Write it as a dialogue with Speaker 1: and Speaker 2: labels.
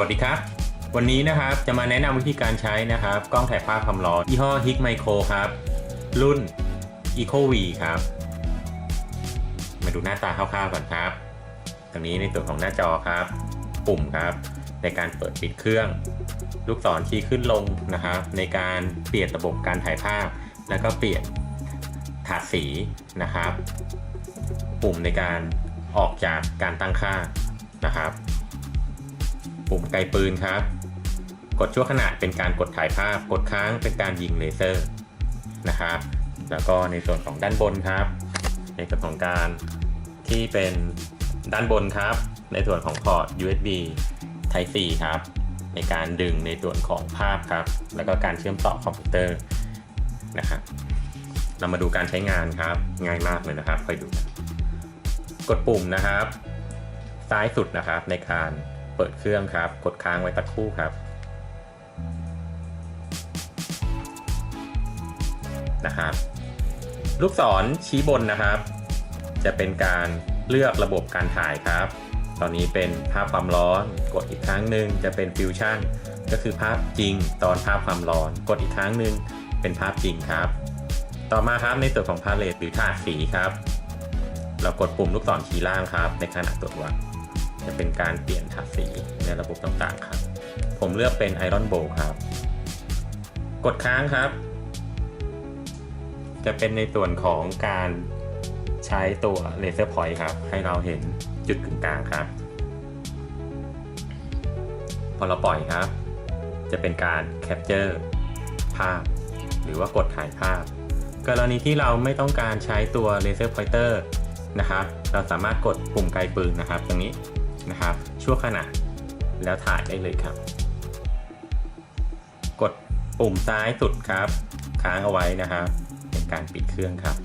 Speaker 1: วัสดีครับ วันนี้นะครับจะมาแนะนำวิธีการใช้นะครับ กล้องถ่ายภาพความร้อนยี่ห้อ Hik Micro ครับ รุ่น Eco V ครับ มาดูหน้าตาคร่าวๆก่อนครับ ตรงนี้ในส่วนของหน้าจอครับ ปุ่มครับ ในการเปิดปิดเครื่อง ลูกศรชี้ขึ้นลงนะครับ ในการเปลี่ยนระบบการถ่ายภาพ แล้วก็เปลี่ยนถาดสีนะครับ ปุ่มในการออกจากการตั้งค่านะครับ ปุ่มไกลปืนครับ กดชั่วขณะเป็นการกดถ่ายภาพ กดค้างเป็นการยิงเลเซอร์นะครับ แล้วก็ในส่วนของด้านบนครับ ในส่วนของการที่เป็นด้านบนครับ ในส่วนของพอร์ต USB Type C ครับ ในการดึงในส่วนของภาพครับ แล้วก็การเชื่อมต่อคอมพิวเตอร์นะครับเรามาดูการใช้งานครับ ง่ายมากเลยนะครับคอยดู กดปุ่มนะครับ ซ้ายสุดนะครับในการ เปิดเครื่องครับ กดค้างไว้สักครู่ครับนะครับ ลูกศรชี้บนนะครับ จะเป็นการเลือกระบบการถ่ายครับ ตอนนี้เป็นภาพความร้อน กดอีกครั้งหนึ่งจะเป็นฟิวชั่นก็คือภาพจริงตอนภาพความร้อน กดอีกครั้งหนึ่งเป็นภาพจริงครับ ต่อมาครับในส่วนของพาเลตหรือถาดสีครับ เรากดปุ่มลูกศรชี้ล่างครับ ในขณะตรวจวัด จะเป็นการเปลี่ยนถาสีในระบบต่างๆครับ ผมเลือกเป็นไอรอนโบครับ กดค้างครับ จะเป็นในส่วนของการใช้ตัวเลเซอร์พอยต์ครับ ให้เราเห็นจุดกึ่งกลางครับ พอเราปล่อยครับ จะเป็นการแคปเจอร์ภาพ หรือว่ากดถ่ายภาพ กรณีที่เราไม่ต้องการใช้ตัวเลเซอร์พอยเตอร์นะครับ เราสามารถกดปุ่มไกลปืนนะครับ ตรงนี้ นะครับ ชั่วขณะแล้วถ่ายได้เลยครับ กดปุ่มซ้ายสุดครับ ค้างเอาไว้นะครับเป็นการปิดเครื่องครับ